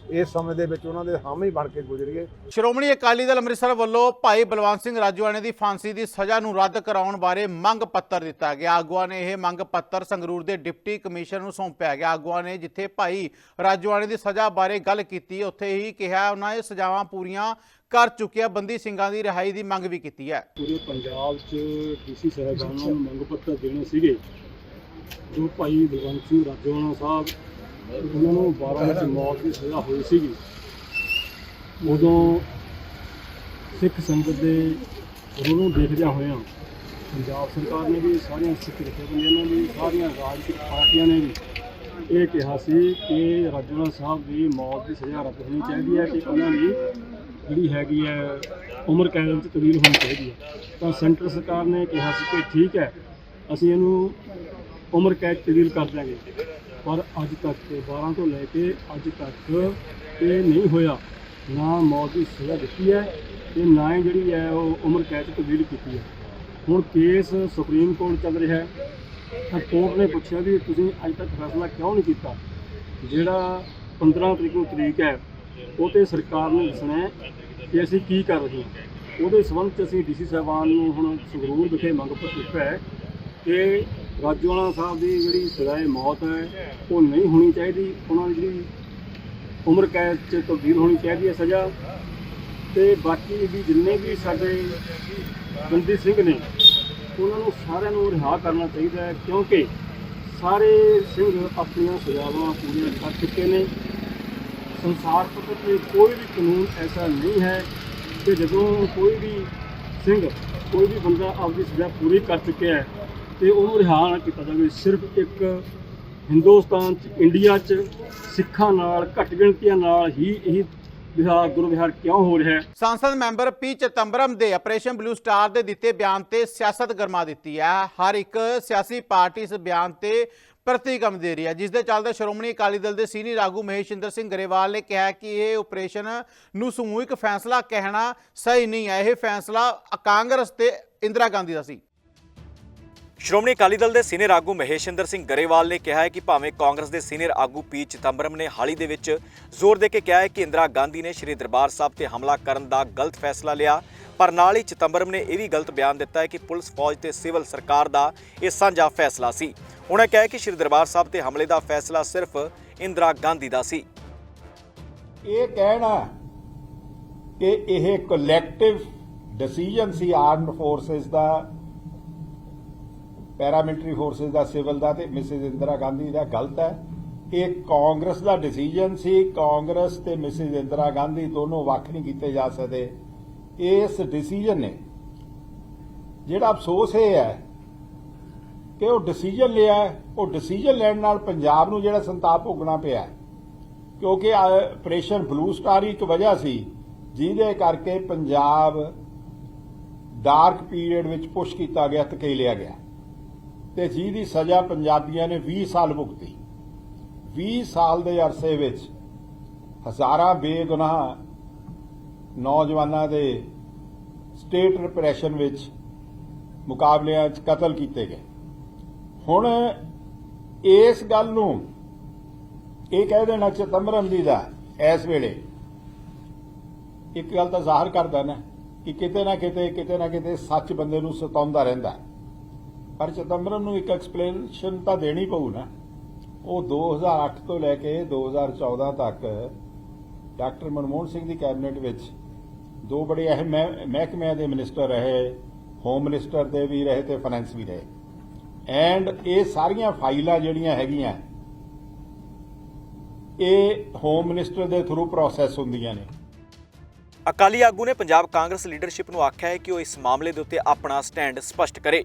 ਇਸ ਸਮੇਂ ਦੇ ਵਿੱਚ ਉਹਨਾਂ ਦੇ ਹਾਮੀ ਬਣ ਕੇ ਗੁਜ਼ਰੀਏ। ਸ਼੍ਰੋਮਣੀ ਅਕਾਲੀ ਦਲ ਅੰਮ੍ਰਿਤਸਰ ਵੱਲੋਂ ਭਾਈ ਬਲਵੰਤ ਸਿੰਘ ਰਾਜੂਆਣੇ ਦੀ ਫਾਂਸੀ ਦੀ ਸਜ਼ਾ ਨੂੰ ਰੱਦ ਕਰਾਉਣ ਬਾਰੇ ਮੰਗ ਪੱਤਰ ਦਿੱਤਾ ਗਿਆ। ਆਗੂਆਂ ਨੇ ਇਹ ਮੰਗ ਪੱਤਰ ਸੰਗਰੂਰ ਦੇ ਡਿਪਟੀ ਕਮਿਸ਼ਨਰ ਨੂੰ ਸੌਂਪਿਆ ਗਿਆ। ਆਗੂਆਂ ਨੇ ਜਿੱਥੇ ਭਾਈ ਰਾਜੂਆਣੇ ਦੀ ਸਜ਼ਾ ਬਾਰੇ ਗੱਲ ਕੀਤੀ, ਉੱਥੇ ਹੀ ਕਿਹਾ, ਉਹਨਾਂ ਇਹ ਸਜ਼ਾਵਾਂ ਪੂਰੀਆਂ ਕਰ ਚੁੱਕਿਆ, ਬੰਦੀ ਸਿੰਘਾਂ ਦੀ ਰਿਹਾਈ ਦੀ ਮੰਗ ਵੀ ਕੀਤੀ ਹੈ। ਪੂਰੇ ਪੰਜਾਬ 'ਚ ਡੀਸੀ ਸਾਹਿਬਾਨਾਂ ਨੂੰ ਮੰਗ ਪੱਤਰ ਦੇਣੇ ਸੀਗੇ। ਜੋ ਭਾਈ ਬਲਵੰਤ ਸਿੰਘ ਰਾਜੋਆਣਾ ਸਾਹਿਬ, ਉਹਨਾਂ ਨੂੰ 12 ਵਿੱਚ ਮੌਤ ਦੀ ਸਜ਼ਾ ਹੋਈ ਸੀਗੀ। ਉਦੋਂ ਸਿੱਖ ਸੰਗਤ ਦੇ ਰੂਹ ਨੂੰ ਦੇਖਦਿਆਂ ਹੋਇਆਂ ਪੰਜਾਬ ਸਰਕਾਰ ਨੇ ਵੀ ਸਾਰੀਆਂ ਸਿੱਖ ਜਥੇਬੰਦੀਆਂ ਨੇ ਵੀ, ਸਾਰੀਆਂ ਰਾਜਨੀਤਿਕ ਪਾਰਟੀਆਂ ਨੇ ਵੀ ਇਹ ਕਿਹਾ ਸੀ ਕਿ ਰਾਜੋਆਣਾ ਸਾਹਿਬ ਦੀ ਮੌਤ ਦੀ ਸਜ਼ਾ ਰੱਦ ਹੋਣੀ ਚਾਹੀਦੀ ਹੈ ਕਿ ਉਹਨਾਂ ਦੀ ਜਿਹੜੀ ਹੈਗੀ ਹੈ, ਉਮਰ ਕੈਦ ਵਿੱਚ ਤਬਦੀਲ ਹੋਣੀ ਚਾਹੀਦੀ ਹੈ। ਤਾਂ ਸੈਂਟਰ ਸਰਕਾਰ ਨੇ ਕਿਹਾ ਸੀ ਕਿ ਠੀਕ ਹੈ, ਅਸੀਂ ਇਹਨੂੰ ਉਮਰ ਕੈਦ ਤਬਦੀਲ ਕਰ ਦਿਆਂਗੇ। ਪਰ ਅੱਜ ਤੱਕ 12 ਤੋਂ ਲੈ ਕੇ ਅੱਜ ਤੱਕ ਇਹ ਨਹੀਂ ਹੋਇਆ। ਨਾ ਮੌਤ ਦੀ ਸਜ਼ਾ ਦਿੱਤੀ ਹੈ ਤੇ ਨਾ ਹੀ ਜਿਹੜੀ ਹੈ ਉਹ ਉਮਰ ਕੈਦ ਤਬਦੀਲ ਕੀਤੀ ਹੈ। ਹੁਣ ਕੇਸ ਸੁਪਰੀਮ ਕੋਰਟ ਚੱਲ ਰਿਹਾ ਹੈ। ਤਾਂ ਕੋਰਟ ਨੇ ਪੁੱਛਿਆ ਵੀ ਤੁਸੀਂ ਅੱਜ ਤੱਕ ਫੈਸਲਾ ਕਿਉਂ ਨਹੀਂ ਕੀਤਾ? ਜਿਹੜਾ 15 ਤਰੀਕ ਨੂੰ ਤਰੀਕ ਹੈ ਉਹ ਤੇ ਸਰਕਾਰ ਨੇ ਦੱਸਣਾ ਹੈ ਕਿ ਅਸੀਂ ਕੀ ਕਰ ਰਹੇ ਹਾਂ। ਉਹਦੇ ਸੰਬੰਧ 'ਚ ਅਸੀਂ ਡੀਸੀ ਸਾਹਿਬਾਨ ਨੂੰ ਹੁਣ ਸੰਗਰੂਰ ਵਿਖੇ ਮੰਗ ਪੱਤਰ ਦਿੱਤਾ ਹੈ ਕਿ ਰਾਜੋਆਣਾ ਸਾਹਿਬ ਦੀ ਜਿਹੜੀ ਸਜ਼ਾਏ ਮੌਤ ਹੈ, ਉਹ ਨਹੀਂ ਹੋਣੀ ਚਾਹੀਦੀ। ਉਹਨਾਂ ਦੀ ਜਿਹੜੀ ਉਮਰ ਕੈਦ 'ਚ ਤਬਦੀਲ ਹੋਣੀ ਚਾਹੀਦੀ ਹੈ ਸਜ਼ਾ। ਤੇ ਬਾਕੀ ਵੀ ਜਿੰਨੇ ਵੀ ਸਾਡੇ ਬੰਦੀ ਸਿੰਘ ਨੇ, ਉਹਨਾਂ ਨੂੰ ਸਾਰਿਆਂ ਨੂੰ ਰਿਹਾ ਕਰਨਾ ਚਾਹੀਦਾ ਹੈ ਕਿਉਂਕਿ ਸਾਰੇ ਸਿੰਘ ਆਪਣੀਆਂ ਸਜ਼ਾਵਾਂ ਪੂਰੀਆਂ ਕਰ ਚੁੱਕੇ ਨੇ। ਸੰਸਾਰ ਪੱਧਰ ਤੇ ਕੋਈ ਵੀ ਕਾਨੂੰਨ ਐਸਾ ਨਹੀਂ ਹੈ ਕਿ ਜਦੋਂ ਕੋਈ ਵੀ ਸਿੰਘ, ਕੋਈ ਵੀ ਬੰਦਾ ਆਪਣੀ ਸਜ਼ਾ ਪੂਰੀ ਕਰ ਚੁੱਕਿਆ ਹੈ ਤੇ ਉਹਨੂੰ ਰਿਹਾ ਨਾ ਕੀਤਾ ਜਾਵੇ। ਸਿਰਫ ਇੱਕ ਹਿੰਦੁਸਤਾਨ ਚ, ਇੰਡੀਆ ਚ ਸਿੱਖਾਂ ਨਾਲ, ਘੱਟ ਗਿਣਤੀਆਂ ਨਾਲ ਹੀ ਇਹ ਵਿਹਾਰ ਗੁਰੂ ਵਿਹਾਰ ਕਿਉਂ ਹੋ ਰਿਹਾ ਹੈ? ਸੰਸਦ ਮੈਂਬਰ ਪੀ ਚਤੰਬਰਮ ਦੇ ਆਪਰੇਸ਼ਨ ਬਲੂ ਸਟਾਰ ਦੇ ਦਿੱਤੇ ਬਿਆਨ ਤੇ ਸਿਆਸਤ ਗਰਮਾ ਦਿੱਤੀ ਹੈ। ਹਰ ਇੱਕ ਸਿਆਸੀ ਪਾਰਟੀ ਇਸ ਬਿਆਨ ਤੇ ਪ੍ਰਤੀਕਰਮ ਦੇ ਰਹੀ ਹੈ। ਜਿਸ ਦੇ ਚੱਲਦੇ ਸ਼੍ਰੋਮਣੀ ਅਕਾਲੀ ਦਲ ਦੇ ਸੀਨੀਅਰ ਆਗੂ ਮਹੇਸ਼ਿੰਦਰ ਸਿੰਘ ਗਰੇਵਾਲ ਨੇ ਕਿਹਾ ਕਿ ਇਹ ਆਪਰੇਸ਼ਨ ਨੂੰ ਸਮੂਹਿਕ ਫੈਸਲਾ ਕਹਿਣਾ ਸਹੀ ਨਹੀਂ ਹੈ। ਇਹ ਫੈਸਲਾ ਕਾਂਗਰਸ ਤੇ ਇੰਦਰਾ ਗਾਂਧੀ ਦਾ ਸੀ। ਸ਼੍ਰੋਮਣੀ ਅਕਾਲੀ ਦਲ ਦੇ ਸੀਨੀਅਰ ਆਗੂ ਮਹੇਸ਼ਿੰਦਰ ਸਿੰਘ ਗਰੇਵਾਲ ਨੇ ਕਿਹਾ ਹੈ ਕਿ ਭਾਵੇਂ ਕਾਂਗਰਸ ਦੇ ਸੀਨੀਅਰ ਆਗੂ ਪੀ ਚਿਦੰਬਰਮ ਨੇ ਹਾਲ ਹੀ ਦੇ ਵਿੱਚ ਜ਼ੋਰ ਦੇ ਕੇ ਕਿਹਾ ਹੈ ਕਿ ਇੰਦਰਾ ਗਾਂਧੀ ਨੇ ਸ਼੍ਰੀ ਦਰਬਾਰ ਸਾਹਿਬ ਤੇ ਹਮਲਾ ਕਰਨ ਦਾ ਗਲਤ ਫੈਸਲਾ ਲਿਆ, ਪਰ ਨਾਲ ਹੀ ਚਿਦੰਬਰਮ ਨੇ ਇਹ ਵੀ ਗਲਤ ਬਿਆਨ ਦਿੱਤਾ ਹੈ ਕਿ ਪੁਲਿਸ ਫੌਜ ਤੇ ਸਿਵਲ ਸਰਕਾਰ ਦਾ ਇਹ ਸਾਂਝਾ ਫੈਸਲਾ ਸੀ। ਉਹਨਾਂ ਕਿਹਾ ਕਿ ਸ਼੍ਰੀ ਦਰਬਾਰ ਸਾਹਿਬ ਤੇ ਹਮਲੇ ਦਾ ਫੈਸਲਾ ਸਿਰਫ ਇੰਦਰਾ ਗਾਂਧੀ ਦਾ ਸੀ। ਇਹ ਕਹਿਣਾ ਕਿ ਇਹ ਕਲੈਕਟਿਵ ਡਿਸੀਜਨ ਸੀ ਆਰਮਡ ਫੋਰਸਸ ਦਾ ਪੈਰਾਮਿਲਟਰੀ ਫੋਰਸਸ ਦਾ ਸਿਵਲ ਦਾ ਤੇ ਮਿਸਿਸ ਇੰਦਰਾ ਗਾਂਧੀ ਦਾ। ਗਲਤ ਹੈ। ਇਹ ਕਾਂਗਰਸ ਦਾ ਡਿਸੀਜਨ ਸੀ। ਕਾਂਗਰਸ ਤੇ ਮਿਸਿਸ ਇੰਦਰਾ ਗਾਂਧੀ ਦੋਨੋਂ ਵੱਖ ਨਹੀਂ ਕੀਤੇ ਜਾ ਸਕਦੇ। ਇਸ ਡਿਸੀਜਨ ਨੇ ਜਿਹੜਾ ਅਫਸੋਸ ਇਹ ਹੈ ਕਿ ਉਹ ਡਿਸੀਜਨ ਲਿਆ ਉਹ ਡਿਸੀਜਨ ਲੈਣ ਨਾਲ ਪੰਜਾਬ ਨੂੰ ਜਿਹੜਾ ਸੰਤਾਪ ਭੋਗਣਾ ਪਿਆ ਕਿਉਂਕਿ ਆਪਰੇਸ਼ਨ ਬਲੂ ਸਟਾਰ ਹੀ ਇੱਕ ਵਜ੍ਹਾ ਸੀ, ਜਿਹਦੇ ਕਰਕੇ ਪੰਜਾਬ ਡਾਰਕ ਪੀਰੀਅਡ ਵਿੱਚ ਪੁਸ਼ ਕੀਤਾ ਗਿਆ, ਧਕੇਲਿਆ ਗਿਆ। ਤੇ ਜਿਹਦੀ ਸਜ਼ਾ ਪੰਜਾਬੀਆਂ ਨੇ 20 ਸਾਲ ਭੁਗਤੀ। 20 ਸਾਲ ਦੇ ਅਰਸੇ ਵਿੱਚ ਹਜ਼ਾਰਾਂ ਬੇਗੁਨਾਹ ਨੌਜਵਾਨਾਂ ਦੇ ਸਟੇਟ ਰਿਪਰੈਸ਼ਨ ਵਿੱਚ ਮੁਕਾਬਲਿਆਂ 'ਚ ਕਤਲ ਕੀਤੇ ਗਏ। ਹੁਣ ਇਸ ਗੱਲ ਨੂੰ ਇਹ ਕਹਿ ਦੇਣਾ ਚਿਦੰਬਰਮ ਜੀ ਦਾ ਇਸ ਵੇਲੇ। ਇੱਕ ਗੱਲ ਤਾਂ ਜ਼ਾਹਰ ਕਰਦਾ ਨਾ ਕਿ ਕਿਤੇ ਨਾ ਕਿਤੇ ਕਿਤੇ ਨਾ ਕਿਤੇ ਸੱਚ ਬੰਦੇ ਨੂੰ ਸਤਾਉਂਦਾ ਰਹਿੰਦਾ। ਪਰ ਚਿਦੰਬਰਮ ਨੂੰ ਇੱਕ ਐਕਸਪਲੇਨੇਸ਼ਨ ਤਾਂ ਦੇਣੀ ਪਊ ਨਾ, ਉਹ 2008 ਤੋਂ ਲੈ ਕੇ 2014 ਤੱਕ ਡਾਕਟਰ ਮਨਮੋਹਨ ਸਿੰਘ ਦੀ ਕੈਬਨਿਟ ਵਿੱਚ ਦੋ ਬੜੇ ਅਹਿਮ ਮਹਿਕਮਿਆਂ ਦੇ ਮਿਨਿਸਟਰ ਰਹੇ, ਹੋਮ ਮਿਨਿਸਟਰ ਦੇ ਵੀ ਰਹੇ ਤੇ ਫਾਈਨੈਂਸ ਵੀ ਰਹੇ। ਐਂਡ ਇਹ ਸਾਰੀਆਂ ਫਾਈਲਾਂ ਜਿਹੜੀਆਂ ਹੈਗੀਆਂ, ਇਹ ਹੋਮ ਮਿਨਿਸਟਰ ਦੇ ਥਰੂ ਪ੍ਰੋਸੈਸ ਹੁੰਦੀਆਂ ਨੇ। ਅਕਾਲੀ ਆਗੂ ਨੇ ਪੰਜਾਬ ਕਾਂਗਰਸ ਲੀਡਰਸ਼ਿਪ ਨੂੰ ਆਖਿਆ ਹੈ ਕਿ ਉਹ ਇਸ ਮਾਮਲੇ ਦੇ ਉੱਤੇ ਆਪਣਾ ਸਟੈਂਡ ਸਪਸ਼ਟ ਕਰੇ।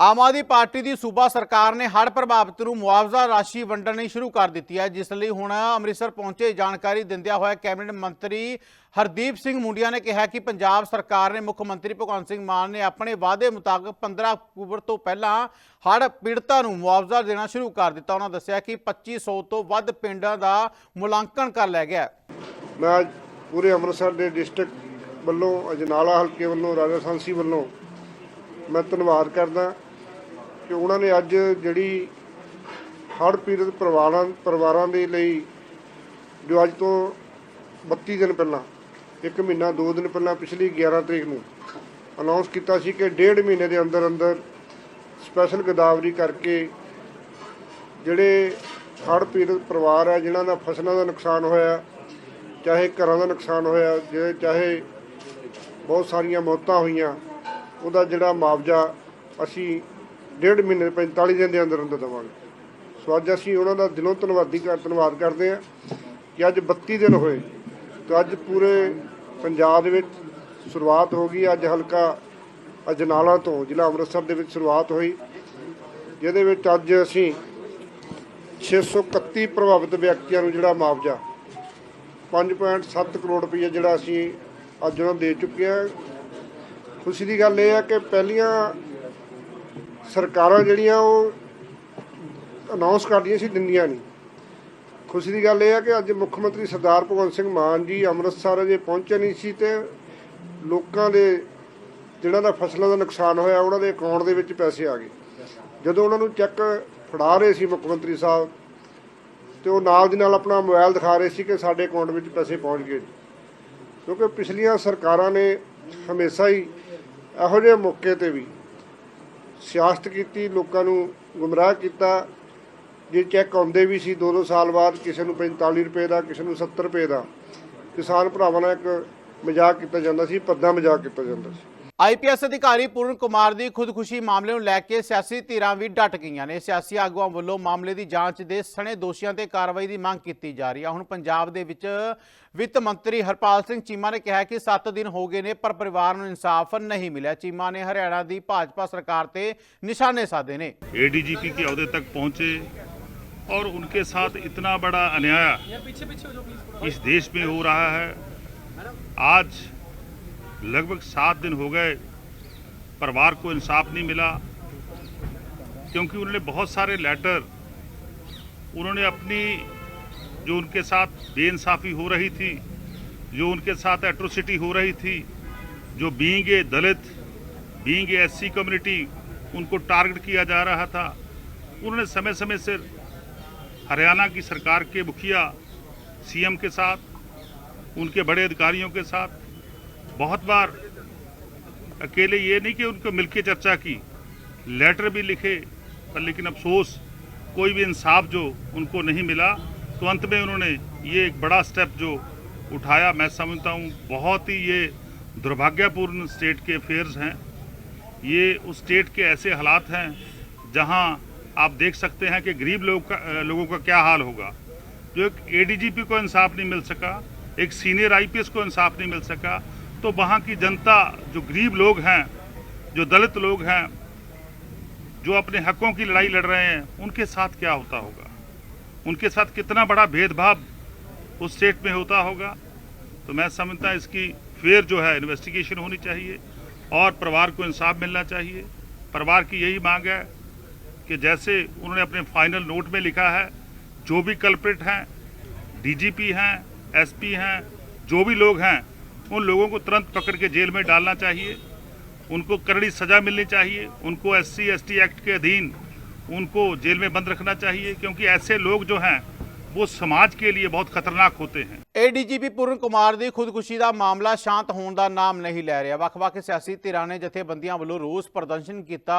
ਆਮ ਆਦਮੀ ਪਾਰਟੀ ਦੀ ਸੂਬਾ ਸਰਕਾਰ ਨੇ ਹੜ੍ਹ ਪ੍ਰਭਾਵਿਤ ਨੂੰ ਮੁਆਵਜ਼ਾ ਰਾਸ਼ੀ ਵੰਡਣੀ ਸ਼ੁਰੂ ਕਰ ਦਿੱਤੀ ਹੈ, ਜਿਸ ਲਈ ਹੁਣ ਅੰਮ੍ਰਿਤਸਰ ਪਹੁੰਚੇ ਜਾਣਕਾਰੀ ਦਿੰਦਿਆਂ ਹੋਇਆ ਕੈਬਨਿਟ ਮੰਤਰੀ ਹਰਦੀਪ ਸਿੰਘ ਮੁੰਡੀਆ ਨੇ ਕਿਹਾ ਕਿ ਪੰਜਾਬ ਸਰਕਾਰ ਨੇ ਮੁੱਖ ਮੰਤਰੀ ਭਗਵੰਤ ਸਿੰਘ ਮਾਨ ਨੇ ਆਪਣੇ ਵਾਅਦੇ ਮੁਤਾਬਕ 15 ਅਕਤੂਬਰ ਤੋਂ ਪਹਿਲਾਂ ਹੜ੍ਹ ਪੀੜਤਾਂ ਨੂੰ ਮੁਆਵਜ਼ਾ ਦੇਣਾ ਸ਼ੁਰੂ ਕਰ ਦਿੱਤਾ। ਉਹਨਾਂ ਦੱਸਿਆ ਕਿ 2500 ਤੋਂ ਵੱਧ ਪਿੰਡਾਂ ਦਾ ਮੁਲਾਂਕਣ ਕਰ ਲਿਆ ਗਿਆ ਮੈਂ ਅੱਜ ਪੂਰੇ ਅੰਮ੍ਰਿਤਸਰ ਦੇ ਡਿਸਟ੍ਰਿਕਟ ਵੱਲੋਂ ਅਜਨਾਲਾ ਹਲਕੇ ਵੱਲੋਂ ਰਾਜਾ ਸਾਂਸੀ ਵੱਲੋਂ ਮੈਂ ਧੰਨਵਾਦ ਕਰਦਾ। ਕਿ ਉਹਨਾਂ ਨੇ ਅੱਜ ਜਿਹੜੀ ਹੜ੍ਹ ਪੀੜਤ ਪਰਿਵਾਰਾਂ ਪਰਿਵਾਰਾਂ ਦੇ ਲਈ ਜੋ ਅੱਜ ਤੋਂ 32 ਦਿਨ ਪਹਿਲਾਂ, ਇੱਕ ਮਹੀਨਾ, ਦੋ ਦਿਨ ਪਹਿਲਾਂ ਪਿਛਲੀ 11 ਤਰੀਕ ਨੂੰ ਅਨਾਉਂਸ ਕੀਤਾ ਸੀ ਕਿ ਡੇਢ ਮਹੀਨੇ ਦੇ ਅੰਦਰ ਅੰਦਰ ਸਪੈਸ਼ਲ ਗਦਾਵਰੀ ਕਰਕੇ ਜਿਹੜੇ ਹੜ੍ਹ ਪੀੜਤ ਪਰਿਵਾਰ ਆ, ਜਿਨ੍ਹਾਂ ਦਾ ਫਸਲਾਂ ਦਾ ਨੁਕਸਾਨ ਹੋਇਆ, ਚਾਹੇ ਘਰਾਂ ਦਾ ਨੁਕਸਾਨ ਹੋਇਆ, ਜੇ ਚਾਹੇ ਬਹੁਤ ਸਾਰੀਆਂ ਮੌਤਾਂ ਹੋਈਆਂ, ਉਹਦਾ ਜਿਹੜਾ ਮੁਆਵਜ਼ਾ ਅਸੀਂ ਡੇਢ ਮਹੀਨੇ 45 ਦਿਨ ਦੇ ਅੰਦਰ ਅੰਦਰ ਦੇਵਾਂਗੇ। ਸੋ ਅੱਜ ਅਸੀਂ ਉਹਨਾਂ ਦਾ ਦਿਲੋਂ ਧੰਨਵਾਦੀ ਕਰ ਧੰਨਵਾਦ ਕਰਦੇ ਹਾਂ ਕਿ ਅੱਜ 32 ਦਿਨ ਹੋਏ ਤੇ ਅੱਜ ਪੂਰੇ ਪੰਜਾਬ ਦੇ ਵਿੱਚ ਸ਼ੁਰੂਆਤ ਹੋ ਗਈ। ਅੱਜ ਹਲਕਾ ਅਜਨਾਲਾ ਤੋਂ ਜ਼ਿਲ੍ਹਾ ਅੰਮ੍ਰਿਤਸਰ ਦੇ ਵਿੱਚ ਸ਼ੁਰੂਆਤ ਹੋਈ, ਜਿਹਦੇ ਵਿੱਚ ਅੱਜ ਅਸੀਂ 631 ਪ੍ਰਭਾਵਿਤ ਵਿਅਕਤੀਆਂ ਨੂੰ ਜਿਹੜਾ ਮੁਆਵਜ਼ਾ 5.7 ਕਰੋੜ ਰੁਪਏ ਜਿਹੜਾ ਅਸੀਂ ਅੱਜ ਉਹਨਾਂ ਦੇ ਚੁੱਕੇ ਹਾਂ। ਖੁਸ਼ੀ ਦੀ ਗੱਲ ਇਹ ਹੈ ਕਿ ਪਹਿਲੀਆਂ ਸਰਕਾਰਾਂ ਜਿਹੜੀਆਂ ਉਹ ਅਨਾਉਂਸ ਕਰਦੀਆਂ ਸੀ, ਦਿੰਦੀਆਂ ਨਹੀਂ। ਖੁਸ਼ੀ ਦੀ ਗੱਲ ਇਹ ਹੈ ਕਿ ਅੱਜ ਮੁੱਖ ਮੰਤਰੀ ਸਰਦਾਰ ਭਗਵੰਤ ਸਿੰਘ ਮਾਨ ਜੀ ਅੰਮ੍ਰਿਤਸਰ ਅਜੇ ਪਹੁੰਚੇ ਨਹੀਂ ਸੀ ਤੇ ਲੋਕਾਂ ਦੇ ਜਿਹਨਾਂ ਦਾ ਫਸਲਾਂ ਦਾ ਨੁਕਸਾਨ ਹੋਇਆ, ਉਹਨਾਂ ਦੇ ਅਕਾਊਂਟ ਦੇ ਵਿੱਚ ਪੈਸੇ ਆ ਗਏ। ਜਦੋਂ ਉਹਨਾਂ ਨੂੰ ਚੈੱਕ ਫੜਾ ਰਹੇ ਸੀ ਮੁੱਖ ਮੰਤਰੀ ਸਾਹਿਬ, ਤੇ ਉਹ ਨਾਲ ਦੀ ਨਾਲ ਆਪਣਾ ਮੋਬਾਈਲ ਦਿਖਾ ਰਹੇ ਸੀ ਕਿ ਸਾਡੇ ਅਕਾਊਂਟ ਵਿੱਚ ਪੈਸੇ ਪਹੁੰਚ ਗਏ। ਕਿਉਂਕਿ ਪਿਛਲੀਆਂ ਸਰਕਾਰਾਂ ਨੇ ਹਮੇਸ਼ਾ ਹੀ ਇਹੋ ਜਿਹੇ ਮੌਕੇ ਤੇ ਵੀ ਸਿਆਸਤ ਕੀਤੀ, ਲੋਕਾਂ ਨੂੰ ਗੁੰਮਰਾਹ ਕੀਤਾ, ਜੇ ਚੈੱਕ ਆਉਂਦੇ ਵੀ ਸੀ 2-2 ਸਾਲ ਬਾਅਦ ਕਿਸੇ ਨੂੰ 45 ਰੁਪਏ ਦਾ, ਕਿਸੇ ਨੂੰ 70 ਰੁਪਏ ਦਾ, ਕਿਸਾਨ ਭਰਾਵਾਂ ਨਾਲ ਇੱਕ ਮਜ਼ਾਕ ਕੀਤਾ ਜਾਂਦਾ ਸੀ ਪੱਦਾ ਮਜ਼ਾਕ ਕੀਤਾ ਜਾਂਦਾ ਸੀ। ਆਈਪੀਐਸ ਅਧਿਕਾਰੀ ਪੂਰਨ ਕੁਮਾਰ ਦੀ ਖੁਦਕੁਸ਼ੀ ਮਾਮਲੇ ਨੂੰ ਲੈ ਕੇ ਸਿਆਸੀ ਧਿਰਾਂ ਵੀ ਡਟ ਗਈਆਂ ਨੇ ਸਿਆਸੀ ਆਗੂਆਂ ਵੱਲੋਂ ਮਾਮਲੇ ਦੀ ਜਾਂਚ ਦੇ ਸਣੇ ਦੋਸ਼ੀਆਂ ਤੇ ਕਾਰਵਾਈ ਦੀ ਮੰਗ ਕੀਤੀ ਜਾ ਰਹੀ ਹੈ ਹੁਣ ਪੰਜਾਬ ਦੇ ਵਿੱਚ ਵਿੱਤ ਮੰਤਰੀ ਹਰਪਾਲ ਸਿੰਘ ਚੀਮਾ ਨੇ ਕਿਹਾ ਕਿ 7 ਦਿਨ ਹੋ ਗਏ ਨੇ ਪਰ ਪਰਿਵਾਰ ਨੂੰ ਇਨਸਾਫ ਨਹੀਂ ਮਿਲਿਆ ਚੀਮਾ ਨੇ ਹਰਿਆਣਾ ਦੀ ਭਾਜਪਾ ਸਰਕਾਰ ਤੇ ਨਿਸ਼ਾਨੇ ਸਾਧੇ ਨੇ एडीजीपी के अहदे तक पहुंचे और उनके साथ इतना बड़ा अन्याय इस देश में हो रहा है आज लगभग सात दिन हो गए परिवार को इंसाफ नहीं मिला, क्योंकि उन्होंने बहुत सारे लेटर उन्होंने अपनी जो उनके साथ बेइंसाफी हो रही थी, जो उनके साथ एट्रोसिटी हो रही थी, जो being a Dalit being a SC community उनको टारगेट किया जा रहा था, उन्होंने समय समय से हरियाणा की सरकार के मुखिया सीएम के साथ, उनके बड़े अधिकारियों के साथ बहुत बार अकेले ये नहीं कि उनको मिलके चर्चा की लेटर भी लिखे, पर लेकिन अफसोस, कोई भी इंसाफ जो उनको नहीं मिला तो अंत में उन्होंने ये एक बड़ा स्टेप जो उठाया। मैं समझता हूँ बहुत ही ये दुर्भाग्यपूर्ण स्टेट के अफेयर्स हैं। ये उस स्टेट के ऐसे हालात हैं जहाँ आप देख सकते हैं कि गरीब लोग का लोगों का क्या हाल होगा। जो एक एडीजीपी को इंसाफ नहीं मिल सका, एक सीनियर आईपीएस को इंसाफ नहीं मिल सका तो वहाँ की जनता, जो गरीब लोग हैं, जो दलित लोग हैं, जो अपने हकों की लड़ाई लड़ रहे हैं, उनके साथ क्या होता होगा? उनके साथ कितना बड़ा भेदभाव उस स्टेट में होता होगा? तो मैं समझता इसकी फेयर जो है इन्वेस्टिगेशन होनी चाहिए और परिवार को इंसाफ मिलना चाहिए। परिवार की यही मांग है कि जैसे उन्होंने अपने फाइनल नोट में लिखा है, जो भी कल्प्रिट हैं डीजीपी हैं एसपी हैं, जो भी लोग हैं उन लोगों को तुरंत पकड़ के जेल में डालना चाहिए। उनको करड़ी सजा मिलनी चाहिए। उनको एस सी एक्ट के अधीन उनको जेल में बंद रखना चाहिए, क्योंकि ऐसे लोग जो हैं वो समाज के लिए बहुत खतरनाक होते हैं ਏਡੀਜੀਪੀ ਪੂਰਨ ਕੁਮਾਰ ਦੀ ਖੁਦਕੁਸ਼ੀ ਦਾ ਮਾਮਲਾ ਸ਼ਾਂਤ ਹੋਣ ਦਾ ਨਾਮ ਨਹੀਂ ਲੈ ਰਿਹਾ ਵੱਖ-ਵੱਖ ਸਿਆਸੀ ਧਿਰਾਂ ਨੇ ਜਥੇਬੰਦੀਆਂ ਵੱਲੋਂ ਰੋਸ ਪ੍ਰਦਰਸ਼ਨ ਕੀਤਾ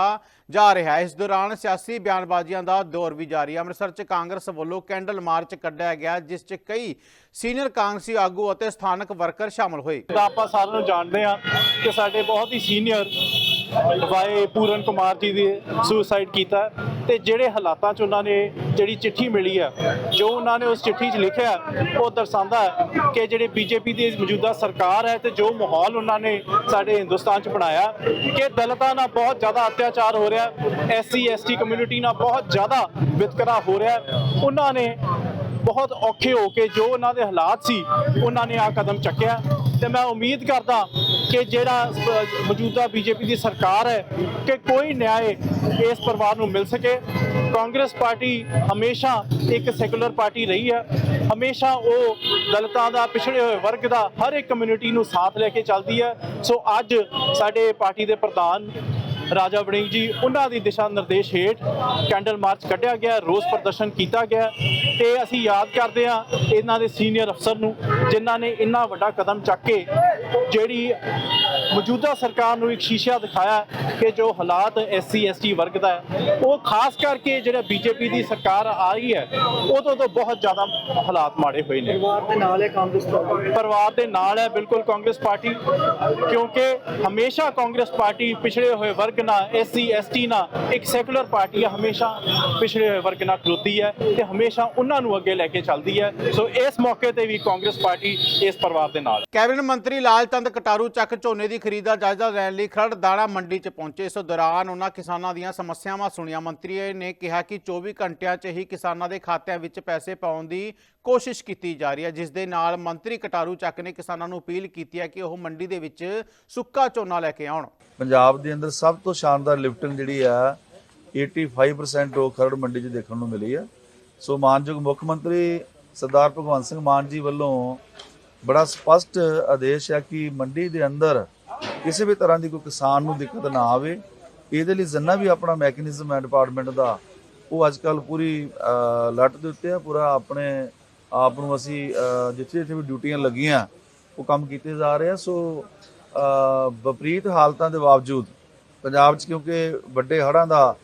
ਜਾ ਰਿਹਾ ਹੈ ਇਸ ਦੌਰਾਨ ਸਿਆਸੀ ਬਿਆਨਬਾਜ਼ੀਆਂ ਦਾ ਦੌਰ ਵੀ ਜਾਰੀ ਹੈ ਅੰਮ੍ਰਿਤਸਰ 'ਚ ਕਾਂਗਰਸ ਵੱਲੋਂ ਕੈਂਡਲ ਮਾਰਚ ਕੱਢਿਆ ਗਿਆ ਜਿਸ 'ਚ ਕਈ ਸੀਨੀਅਰ ਕਾਂਗਰਸੀ ਆਗੂ ਅਤੇ ਸਥਾਨਕ ਵਰਕਰ ਸ਼ਾਮਲ ਹੋਏ ਦਾ ਆਪਾਂ ਸਾਰਿਆਂ ਨੂੰ ਜਾਣਦੇ ਹਾਂ ਕਿ ਸਾਡੇ ਬਹੁਤ ਹੀ ਸੀਨੀਅਰ ਵਾਏ ਪੂਰਨ ਕੁਮਾਰ ਜੀ ਦੇ ਸੁਸਾਈਡ ਕੀਤਾ ਤੇ ਜਿਹੜੇ ਹਾਲਾਤਾਂ 'ਚ ਉਹਨਾਂ ਨੇ ਜਿਹੜੀ ਚਿੱਠੀ ਮਿਲੀ ਹੈ ਜੋ ਉਹਨਾਂ ਨੇ ਉਸ ਚਿੱਠੀ 'ਚ ਲਿਖਿਆ ਉਹ ਦਰਸਾਉਂਦਾ ਕਿ ਜਿਹੜੇ ਬੀਜੇਪੀ ਦੀ ਮੌਜੂਦਾ ਸਰਕਾਰ ਹੈ ਤੇ ਜੋ ਮਾਹੌਲ ਉਹਨਾਂ ਨੇ ਸਾਡੇ ਹਿੰਦੁਸਤਾਨ 'ਚ ਬਣਾਇਆ, ਕਿ ਦਲਿਤਾਂ ਨਾਲ ਬਹੁਤ ਜ਼ਿਆਦਾ ਅਤਿਆਚਾਰ ਹੋ ਰਿਹਾ ਐਸਸੀ ਐਸਟੀ ਕਮਿਊਨਿਟੀ ਨਾਲ ਬਹੁਤ ਜ਼ਿਆਦਾ ਵਿਤਕਰਾ ਹੋ ਰਿਹਾ। ਉਹਨਾਂ ਨੇ ਬਹੁਤ ਔਖੇ ਹੋ ਕੇ ਜੋ ਉਹਨਾਂ ਦੇ ਹਾਲਾਤ ਸੀ, ਉਹਨਾਂ ਨੇ ਆ ਕਦਮ ਚੱਕਿਆ। ਤੇ ਮੈਂ ਉਮੀਦ ਕਰਦਾ ਕਿ ਜਿਹੜਾ ਅ, ਮੌਜੂਦਾ ਬੀਜੇਪੀ ਦੀ ਸਰਕਾਰ ਹੈ ਕਿ ਕੋਈ ਨਿਆਂ ਇਸ ਪਰਿਵਾਰ ਨੂੰ ਮਿਲ ਸਕੇ। ਕਾਂਗਰਸ ਪਾਰਟੀ ਹਮੇਸ਼ਾ ਇੱਕ ਸੈਕੂਲਰ ਪਾਰਟੀ ਰਹੀ ਹੈ। ਹਮੇਸ਼ਾ ਉਹ ਦਲਿਤਾਂ ਦਾ ਪਿਛੜੇ ਹੋਏ ਵਰਗ ਦਾ ਹਰ ਇੱਕ ਕਮਿਊਨਿਟੀ ਨੂੰ ਸਾਥ ਲੈ ਕੇ ਚੱਲਦੀ ਹੈ। ਸੋ ਅੱਜ ਸਾਡੇ ਪਾਰਟੀ ਦੇ ਪ੍ਰਧਾਨ ਰਾਜਾ ਵੜਿੰਗ ਜੀ ਉਹਨਾਂ ਦੀ ਦਿਸ਼ਾ ਨਿਰਦੇਸ਼ ਹੇਠ ਕੈਂਡਲ ਮਾਰਚ ਕੱਢਿਆ ਗਿਆ ਰੋਸ ਪ੍ਰਦਰਸ਼ਨ ਕੀਤਾ ਗਿਆ ਤੇ ਅਸੀਂ ਯਾਦ ਕਰਦੇ ਹਾਂ ਇਹਨਾਂ ਦੇ ਸੀਨੀਅਰ ਅਫਸਰ ਨੂੰ ਜਿਨ੍ਹਾਂ ਨੇ ਇੰਨਾ ਵੱਡਾ ਕਦਮ ਚੱਕ ਕੇ ਜਿਹੜੀ ਮੌਜੂਦਾ ਸਰਕਾਰ ਨੂੰ ਇੱਕ ਸ਼ੀਸ਼ਾ ਦਿਖਾਇਆ ਕਿ ਜੋ ਹਾਲਾਤ ਐਸਸੀ ਐਸਟੀ ਵਰਗ ਦਾ ਹੈ ਉਹ ਖਾਸ ਕਰਕੇ ਜਿਹੜਾ ਬੀਜੇਪੀ ਦੀ ਸਰਕਾਰ ਆ ਰਹੀ ਹੈ ਉਦੋਂ ਤੋਂ ਬਹੁਤ ਜ਼ਿਆਦਾ ਹਾਲਾਤ ਮਾੜੇ ਹੋਏ ਨੇ। ਪਰਿਵਾਰ ਦੇ ਨਾਲ ਹੈ ਕਾਂਗਰਸ ਪਾਰਟੀ? ਪਰਿਵਾਰ ਦੇ ਨਾਲ ਹੈ ਬਿਲਕੁਲ ਕਾਂਗਰਸ ਪਾਰਟੀ ਕਿਉਂਕਿ ਹਮੇਸ਼ਾ ਕਾਂਗਰਸ ਪਾਰਟੀ ਪਿਛੜੇ ਹੋਏ ਵਰਗ ਨਾਲ ਐਸਸੀ ਐਸਟੀ ਨਾਲ ਇੱਕ ਸੈਕੂਲਰ ਪਾਰਟੀ ਹਮੇਸ਼ਾ ਪਿਛੜੇ ਹੋਏ ਵਰਗ ਨਾਲ ਖਲੋਤੀ ਹੈ ਤੇ ਹਮੇਸ਼ਾ ਉਹਨਾਂ ਨੂੰ ਅੱਗੇ ਲੈ ਕੇ ਚੱਲਦੀ ਹੈ। ਸੋ ਇਸ ਮੌਕੇ ਤੇ ਵੀ ਕਾਂਗਰਸ ਪਾਰਟੀ ਇਸ ਪਰਿਵਾਰ ਦੇ ਨਾਲ। ਕੈਬਨਿਟ ਮੰਤਰੀ ਲਾਲਚੰਦ ਕਟਾਰੂ ਚੱਕ ਝੋਨੇ ਦੀ ਖਰੀਦ ਦਾ ਜਾਇਜ਼ਾ ਲੈਣ ਲਈ ਖਰੜ ਦਾਣਾ ਮੰਡੀ 'ਚ ਪਹੁੰਚੇ। ਇਸ ਦੌਰਾਨ ਉਹਨਾਂ ਕਿਸਾਨਾਂ ਦੀਆਂ ਸਮੱਸਿਆਵਾਂ ਸੁਣੀਆਂ। ਮੰਤਰੀ ਨੇ ਕਿਹਾ ਕਿ 24 ਘੰਟਿਆਂ 'ਚ ਹੀ ਕਿਸਾਨਾਂ ਦੇ ਖਾਤਿਆਂ ਵਿੱਚ ਪੈਸੇ ਪਾਉਣ ਦੀ ਕੋਸ਼ਿਸ਼ ਕੀਤੀ ਜਾ ਰਹੀ ਹੈ, ਜਿਸ ਦੇ ਨਾਲ ਮੰਤਰੀ ਕਟਾਰੂ ਚੱਕ ਨੇ ਕਿਸਾਨਾਂ ਨੂੰ ਅਪੀਲ ਕੀਤੀ ਹੈ ਕਿ ਉਹ ਮੰਡੀ ਦੇ ਵਿੱਚ ਸੁੱਕਾ ਝੋਨਾ ਲੈ ਕੇ ਆਉਣ। ਪੰਜਾਬ ਦੇ ਅੰਦਰ ਸਭ ਤੋਂ ਸ਼ਾਨਦਾਰ ਲਿਫਟਿੰਗ ਜਿਹੜੀ ਆ 85% ਉਹ ਖਰੜ ਮੰਡੀ 'ਚ ਦੇਖਣ ਨੂੰ ਮਿਲੀ ਆ। ਸੋ ਮਾਨਯੋਗ ਮੁੱਖ ਮੰਤਰੀ ਸਰਦਾਰ ਭਗਵੰਤ ਸਿੰਘ ਮਾਨ ਜੀ ਵੱਲੋਂ ਬੜਾ ਸਪਸ਼ਟ ਆਦੇਸ਼ ਹੈ ਕਿ ਮੰਡੀ ਦੇ ਅੰਦਰ ਕਿਸੇ ਵੀ ਤਰ੍ਹਾਂ ਦੀ ਕੋਈ ਕਿਸਾਨ ਨੂੰ ਦਿੱਕਤ ਨਾ ਆਵੇ। ਇਹਦੇ ਲਈ ਜਿੰਨਾ ਵੀ ਆਪਣਾ ਮੈਕੈਨਿਜ਼ਮ ਹੈ ਡਿਪਾਰਟਮੈਂਟ ਦਾ ਉਹ ਅੱਜ ਕੱਲ ਪੂਰੀ ਅਹ, ਲੱਟ ਦੇ ਉੱਤੇ ਆ। ਪੂਰਾ ਆਪਣੇ ਆਪ ਨੂੰ ਅਸੀਂ ਜਿੱਥੇ ਜਿੱਥੇ ਵੀ ਡਿਊਟੀਆਂ ਲੱਗੀਆਂ ਉਹ ਕੰਮ ਕੀਤੇ ਜਾ ਰਹੇ ਆ। ਸੋ ਵਿਪਰੀਤ ਹਾਲਤਾਂ ਦੇ ਬਾਵਜੂਦ ਪੰਜਾਬ 'ਚ ਕਿਉਂਕਿ ਵੱਡੇ ਹੜ੍ਹਾਂ ਦਾ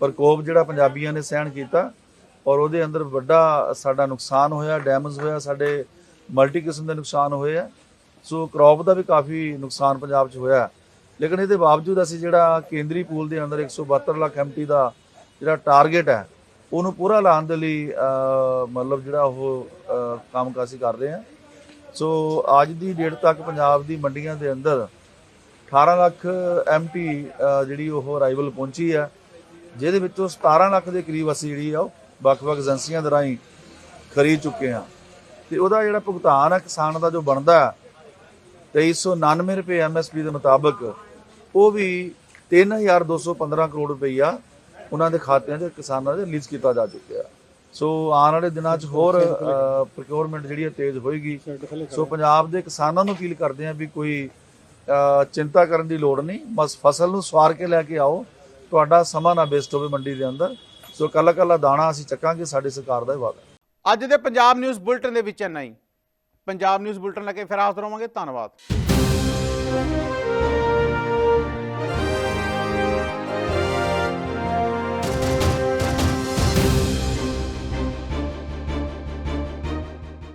ਪ੍ਰਕੋਪ ਜਿਹੜਾ ਪੰਜਾਬੀਆਂ ਨੇ ਸਹਿਣ ਕੀਤਾ ਔਰ ਉਹਦੇ ਅੰਦਰ ਵੱਡਾ ਸਾਡਾ ਨੁਕਸਾਨ ਹੋਇਆ ਡੈਮੇਜ ਹੋਇਆ, ਸਾਡੇ ਮਲਟੀ ਕਿਸਮ ਦੇ ਨੁਕਸਾਨ ਹੋਏ ਆ। ਸੋ ਕ੍ਰੌਪ ਦਾ ਵੀ ਕਾਫੀ ਨੁਕਸਾਨ ਪੰਜਾਬ 'ਚ ਹੋਇਆ। ਲੇਕਿਨ ਇਹਦੇ ਬਾਵਜੂਦ ਅਸੀਂ ਜਿਹੜਾ ਕੇਂਦਰੀ ਪੂਲ ਦੇ ਅੰਦਰ 172 ਲੱਖ ਐਮਟੀ ਦਾ ਜਿਹੜਾ ਟਾਰਗੇਟ ਹੈ, ਉਹਨੂੰ ਪੂਰਾ ਲਾਉਣ ਦੇ ਲਈ ਮਤਲਬ ਜਿਹੜਾ ਉਹ ਕੰਮ ਕਾਸੀ ਕਰ ਰਹੇ ਆ ਸੋ ਅੱਜ ਦੀ ਡੇਟ ਤੱਕ ਪੰਜਾਬ ਦੀ ਮੰਡੀਆਂ ਦੇ ਅੰਦਰ 18 ਲੱਖ ਐਮਟੀ ਜਿਹੜੀ ਉਹ ਅਰਾਈਵਲ ਪਹੁੰਚੀ ਹੈ, ਜਿਹਦੇ ਵਿੱਚੋਂ 17 ਲੱਖ ਦੇ ਕਰੀਬ ਅਸੀਂ ਜਿਹੜੀ ਆ ਉਹ ਵੱਖ-ਵੱਖ ਏਜੰਸੀਆਂ ਦੇ ਰਾਹੀਂ ਖਰੀਦ ਚੁੱਕੇ ਹਾਂ। ਤੇ ਉਹਦਾ ਜਿਹੜਾ ਭੁਗਤਾਨ ਆ ਕਿਸਾਨ ਦਾ ਜੋ ਬਣਦਾ ਹੈ 2399 ਰੁਪਏ ਐਮਐਸਪੀ ਦੇ ਮੁਤਾਬਕ, ਉਹ ਵੀ 3215 ਕਰੋੜ ਰੁਪਈਆ ਉਹਨਾਂ ਦੇ ਖਾਤਿਆਂ 'ਚ ਕਿਸਾਨਾਂ ਦੇ ਰਿਲੀਜ਼ ਕੀਤਾ ਜਾ ਚੁੱਕਿਆ। ਸੋ ਆਉਣ ਵਾਲੇ ਦਿਨਾਂ 'ਚ ਹੋਰ ਪ੍ਰੋਕਿਉਰਮੈਂਟ ਜਿਹੜੀ ਹੈ ਤੇਜ਼ ਹੋਏਗੀ। ਸੋ ਪੰਜਾਬ ਦੇ ਕਿਸਾਨਾਂ ਨੂੰ ਅਪੀਲ ਕਰਦੇ ਹਾਂ ਵੀ ਕੋਈ ਚਿੰਤਾ ਕਰਨ ਦੀ ਲੋੜ ਨਹੀਂ। ਬਸ ਫਸਲ ਨੂੰ ਸਵਾਰ ਕੇ ਲੈ ਕੇ ਆਓ। ਤੁਹਾਡਾ ਸਮਾਂ ਨਾ ਵੇਸਟ ਹੋਵੇ ਮੰਡੀ ਦੇ ਅੰਦਰ। ਸੋ ਕੱਲਾ ਕੱਲਾ ਦਾਣਾ ਅਸੀਂ ਚੱਕਾਂਗੇ ਸਾਡੀ ਸਰਕਾਰ ਦਾ ਵਾਅਦਾ। ਅੱਜ ਦੇ ਪੰਜਾਬ ਨਿਊਜ਼ ਬੁਲਟਨ ਦੇ ਵਿੱਚ ਇੰਨਾ ਹੀ। ਪੰਜਾਬ ਨਿਊਜ਼ ਬੁਲਟਨ ਲੈ ਕੇ ਫਿਰ ਹਾਜ਼ਰ ਹੋਵਾਂਗੇ। ਧੰਨਵਾਦ।